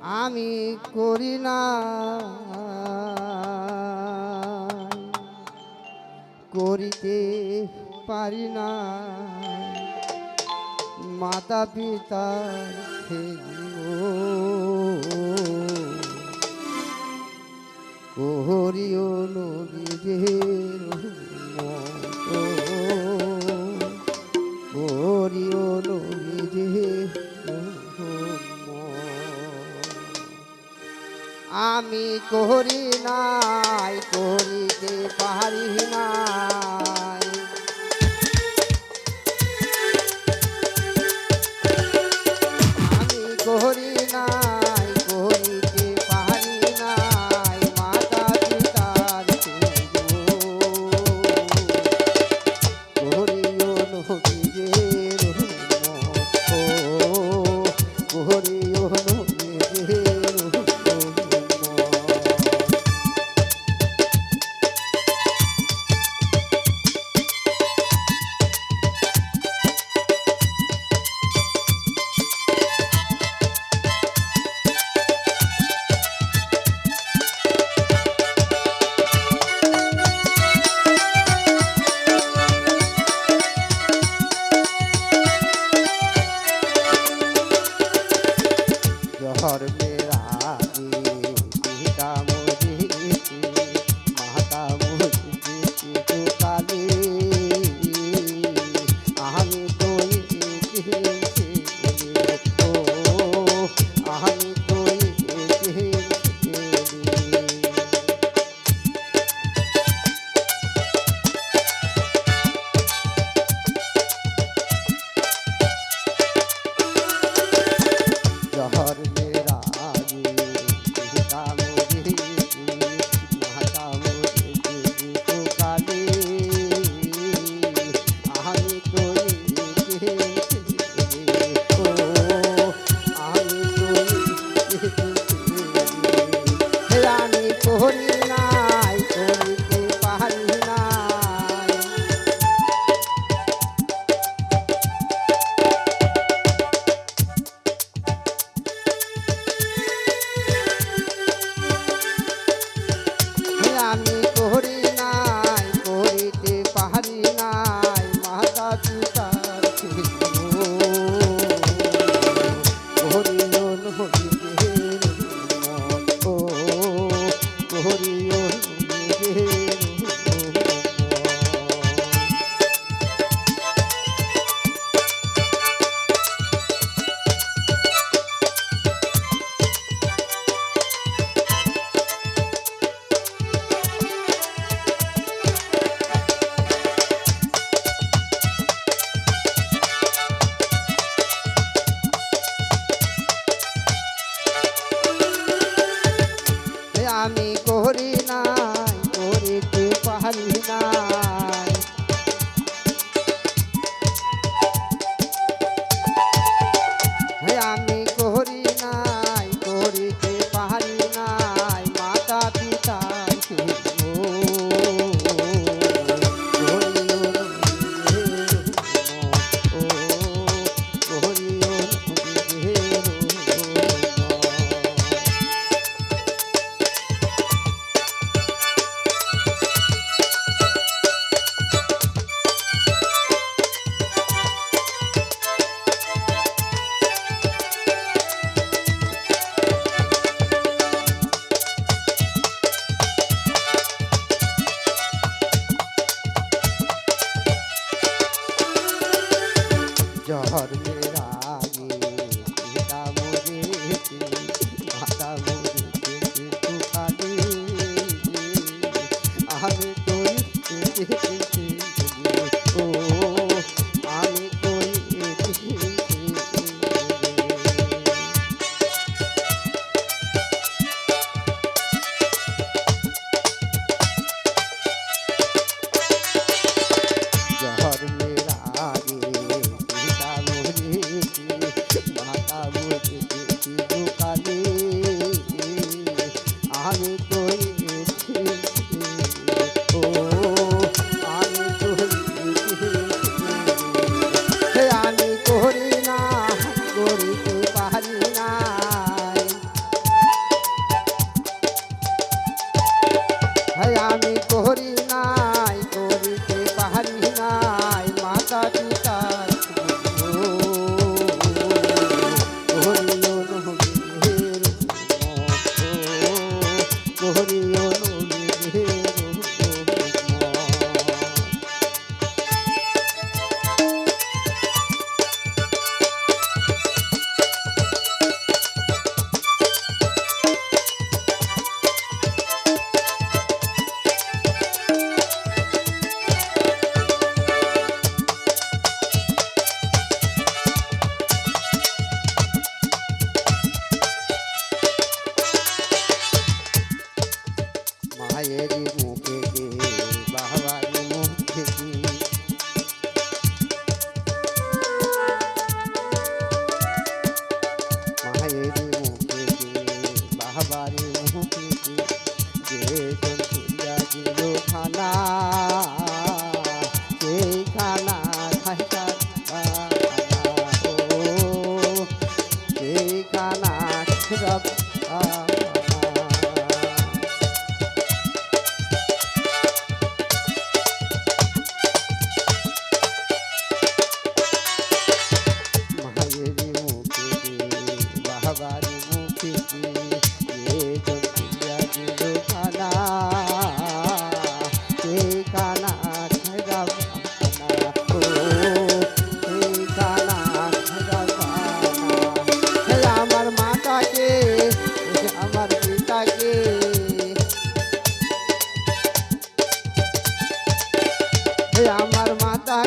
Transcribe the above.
আমি করি না। করিতে পারি না। মাতা পিতা করিও নদী আমি করি নাই করিতে পারি না স্বর্গের রাগে পিতা মরেছে মাতা মরেছে আমি তোর ये जीवन আমার মাতা